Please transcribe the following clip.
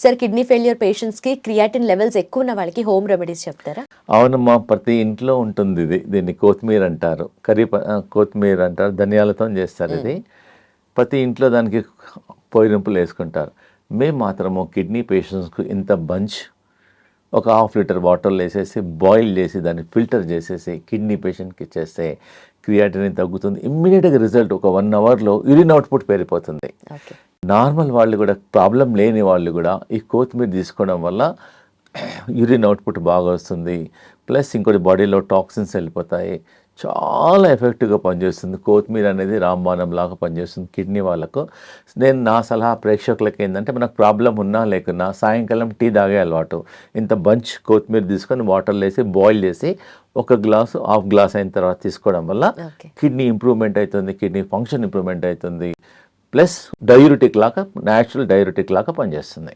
Sir kidney failure పేషెంట్స్కి creatinine levels ఎక్కువ ఉన్న వాళ్ళకి హోమ్ రెమెడీస్ చెప్తారా? అవునమ్మా ప్రతి ఇంట్లో ఉంటుంది ఇది. దీన్ని కొత్తిమీర అంటారు. కర్రీ కొత్తిమీర అంటారు. ధనియాలతో చేస్తారు ఇది. ప్రతి ఇంట్లో దానికి పొయ్యింపులు వేసుకుంటారు. మేము మాత్రము కిడ్నీ పేషెంట్స్కు ఇంత బంచ్ ఒక హాఫ్ లీటర్ వాటర్లో వేసేసి బాయిల్ చేసి దాన్ని ఫిల్టర్ చేసేసి కిడ్నీ పేషెంట్కి ఇచ్చేస్తే క్రియాటిన్ తగ్గుతుంది. ఇమ్మీడియట్గా రిజల్ట్ ఒక వన్ అవర్లో యూరిన్ అవుట్పుట్ పెరిగిపోతుంది. నార్మల్ వాళ్ళు కూడా ప్రాబ్లం లేని వాళ్ళు కూడా ఈ కొత్తిమీర తీసుకోవడం వల్ల యూరిన్ అవుట్పుట్ బాగా వస్తుంది. ప్లస్ ఇంకోటి బాడీలో టాక్సిన్స్ వెళ్ళిపోతాయి. చాలా ఎఫెక్టివ్గా పనిచేస్తుంది. కొత్తిమీర అనేది రాంబాణం లాగా పనిచేస్తుంది కిడ్నీ వాళ్ళకు. నేను నా సలహా ప్రేక్షకులకి ఏంటంటే మనకు ప్రాబ్లం ఉన్నా లేకున్నా సాయంకాలం టీ తాగే అలవాటు. ఇంత బంచ్ కొత్తిమీర తీసుకొని వాటర్లో వేసి బాయిల్ చేసి ఒక గ్లాసు హాఫ్ గ్లాస్ అయిన తర్వాత తీసుకోవడం వల్ల కిడ్నీ ఇంప్రూవ్మెంట్ అవుతుంది కిడ్నీ ఫంక్షన్ ఇంప్రూవ్మెంట్ అవుతుంది. ప్లస్ డయూరిటిక్ లాగా న్యాచురల్ డయూరిటిక్ లాగా పనిచేస్తుంది.